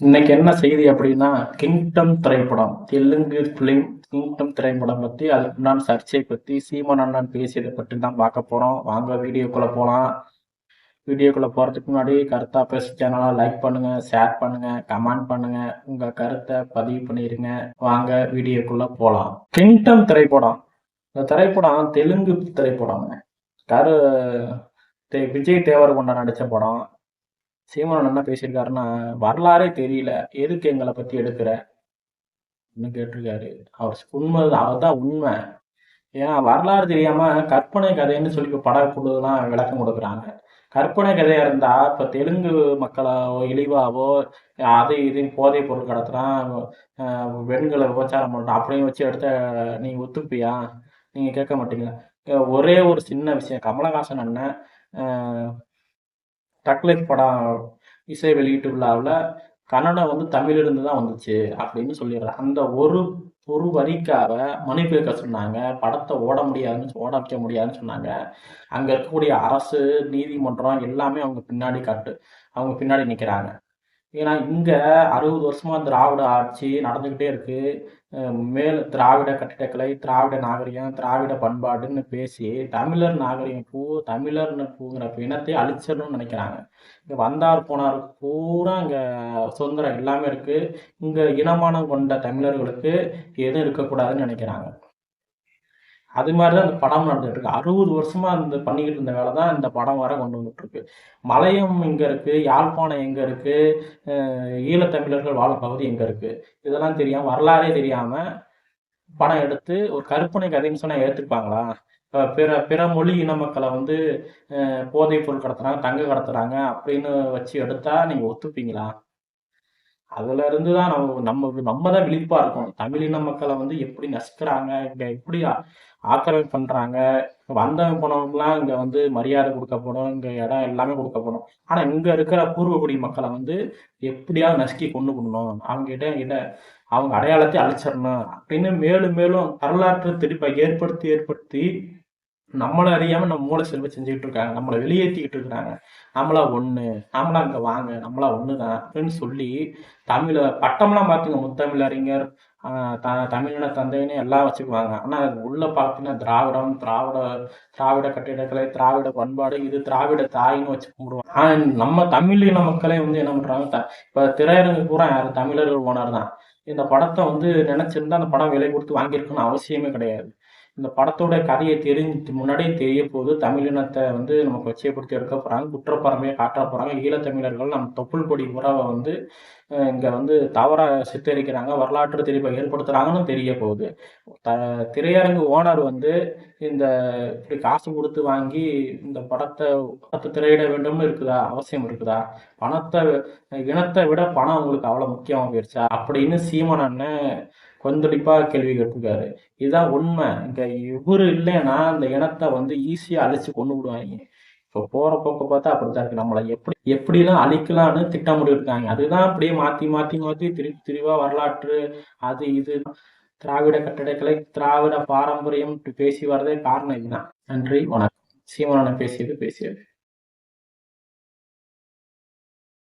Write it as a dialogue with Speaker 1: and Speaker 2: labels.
Speaker 1: இன்னைக்கு என்ன செய்தி அப்படின்னா கிங்டம் திரைப்படம் தெலுங்கு பிலிம் கிங்டம் திரைப்படம் பத்தி அதுக்கு முன்னாடி சர்ச்சை பத்தி சீமன் அண்ணன் பேசியதை பற்றி தான் பார்க்க போறோம். வாங்க வீடியோக்குள்ள போலாம். வீடியோக்குள்ள போறதுக்கு முன்னாடி கருத்தா பேச சேனலை லைக் பண்ணுங்க ஷேர் பண்ணுங்க கமெண்ட் பண்ணுங்க. உங்க கருத்தை பதிவு பண்ணிருங்க. வாங்க வீடியோக்குள்ள போலாம். கிங்டம் திரைப்படம். இந்த திரைப்படம் தெலுங்கு திரைப்படம் கரு தே- விஜய் தேவரகொண்டா நடிச்ச படம். சீமானன் என்ன பேசியிருக்காருன்னா வரலாறே தெரியல. எதுக்கு எங்களை பத்தி எடுக்கிற? அப்படின்னு கேட்டிருக்காரு. அவர் உண்மை அவர் தான் உண்மை. ஏன்னா வரலாறு தெரியாம கற்பனை கதைன்னு சொல்லி படம் படக்குழுலாம் விளக்கம் கொடுக்குறாங்க. கற்பனை கதையா இருந்தா இப்ப தெலுங்கு மக்களாவோ இழிவாவோ அதை இது போதைப் பொருள் கடத்துறான் பெண்களை விபச்சாரம் பண்றான். அப்படியும் வச்சு எடுத்த நீங்க ஒத்துப்பியா? நீங்க கேட்க மாட்டீங்களா? ஒரே ஒரு சின்ன விஷயம். கமலஹாசன் அண்ணன் டக்லைஃப் படம் இசை வெளியீட்டு விழாவில் கன்னடம் வந்து தமிழிலிருந்து தான் வந்துச்சு அப்படின்னு சொல்லிடுறேன் அந்த ஒரு ஒரு வரிக்காக மணி கேட்க சொன்னாங்க படத்தை ஓட முடியாதுன்னு ஓட வைக்க முடியாதுன்னு சொன்னாங்க. அங்க இருக்கக்கூடிய அரசு நீதிமன்றம் எல்லாமே அவங்க பின்னாடி காட்டு அவங்க பின்னாடி நிக்கிறாங்க. ஏன்னா இங்க அறுபது வருஷமா திராவிட ஆட்சி நடந்துகிட்டே இருக்கு. அஹ் மேல் திராவிட கட்டிடக்கலை திராவிட நாகரிகம் திராவிட பண்பாடுன்னு பேசி தமிழர் நாகரிகம் பூ தமிழர்னு பூங்கிற இனத்தை அழிச்சிடணும்னு நினைக்கிறாங்க. இங்கே வந்தார் போனார் பூரா இங்கே சுதந்திரம் எல்லாமே இருக்குது இங்கே இனமானம் கொண்ட தமிழர்களுக்கு எதுவும் இருக்கக்கூடாதுன்னு நினைக்கிறாங்க. அது மாதிரி தான் இந்த படம் நடந்துட்டு இருக்கு. அறுபது வருஷமா இந்த பண்ணிக்கிட்டு இருந்த வேலை தான் இந்த படம் வர கொண்டு வந்துட்டு இருக்கு. மலையம் எங்க இருக்கு? யாழ்ப்பாணம் எங்க இருக்கு? ஈழத்தமிழர்கள் வாழும் பகுதி எங்க இருக்கு? இதெல்லாம் தெரியாம வரலாறே தெரியாம படம் எடுத்து ஒரு கற்பனை கதைன்னு சொன்னா ஏத்துப்பாங்களா? பிற பிற மொழி இன மக்களை வந்து போதைப் பொருள் கடத்துறாங்க தங்க கடத்துறாங்க அப்படின்னு வச்சு எடுத்தா நீங்க ஒத்துப்பீங்களா? அதுல இருந்து தான் நம்ம நம்ம நம்ம தான் விழிப்பா இருக்கோம் தமிழின மக்களை வந்து எப்படி நசுக்கிறாங்க இங்க எப்படி ஆக்கிரமி பண்றாங்க வந்தவன் போனவங்கலாம் இங்க வந்து மரியாதை கொடுக்கப்படும் இங்க இடம் எல்லாமே கொடுக்கப்படும் ஆனா இங்க இருக்கிற பூர்வகுடி மக்களை வந்து எப்படியாவது நசுக்கி கொண்டு போடணும். அவங்க கிட்ட கிட்ட அவங்க அடையாளத்தை அழிச்சிடணும் அப்படின்னு மேலும் மேலும் வரலாற்று திருப்பை ஏற்படுத்தி ஏற்படுத்தி நம்மளை அறியாமல் நம்ம மூளை செல்வ செஞ்சுக்கிட்டு இருக்காங்க. நம்மளை வெளியேற்றிக்கிட்டு இருக்கிறாங்க. நம்மளா ஒன்று நம்மளா அங்கே வாங்க நம்மளா ஒன்று தான் அப்படின்னு சொல்லி தமிழ பட்டம்லாம் பார்த்துங்க முத்தமிழ் அறிஞர் த- தமிழின தந்தைன்னு எல்லாம் வச்சுக்குவாங்க. ஆனால் அது பார்த்தீங்கன்னா திராவிடம் திராவிட திராவிட கட்டிடக்கலை திராவிட பண்பாடு இது திராவிட தாயின்னு வச்சு கும்பிடுவாங்க. ஆனால் நம்ம தமிழின மக்களே வந்து என்ன பண்ணுறாங்க த- திரையரங்கு பூரா யார்? தமிழர்கள் ஓனர் தான். இந்த படத்தை வந்து நினச்சிருந்தா அந்த படம் விலை கொடுத்து வாங்கியிருக்கணும்னு அவசியமே கிடையாது. இந்த படத்தோட கதையை தெரிஞ்சு முன்னாடியே தெரிய போது தமிழினத்தை வந்து நமக்கு கொச்சைப்படுத்தி எடுக்க போகிறாங்க குற்றப்பறமையை காட்ட போகிறாங்க ஈழத்தமிழர்கள் நம்ம தொப்புள் கொடி உறவை வந்து இங்கே வந்து தவறாக சித்தரிக்கிறாங்க. வரலாற்று திரிப்பை ஏற்படுத்துகிறாங்கன்னு தெரிய போகுது. த திரையரங்கு ஓனர் வந்து இந்த இப்படி காசு கொடுத்து வாங்கி இந்த படத்தை படத்தை திரையிட வேண்டும்னு இருக்குதா? அவசியம் இருக்குதா? பணத்தை இனத்தை விட பணம் உங்களுக்கு அவ்வளோ முக்கியமாக போயிடுச்சா அப்படின்னு சீமான் அண்ணன் கொந்தளிப்பாக கேள்வி கேட்டிருக்காரு. இதுதான் உண்மை. இங்கே இவரு இல்லைன்னா அந்த இனத்தை வந்து ஈஸியாக அழிச்சு கொண்டு விடுவாங்க. இப்போ போகிற போக்க பார்த்தா அப்படித்தான் இருக்கு. நம்மளை எப்படி எப்படிலாம் அழிக்கலாம்னு திட்டமிட்டு இருக்காங்க அதுதான் அப்படியே மாற்றி மாற்றி மாற்றி திரு திரிவா வரலாற்று அது இது. திராவிட கட்டடக்கலை திராவிட பாரம்பரியம் பேசி வரதே காரணம் இதுதான். நன்றி வணக்கம். சீமனான பேசியது பேசியது.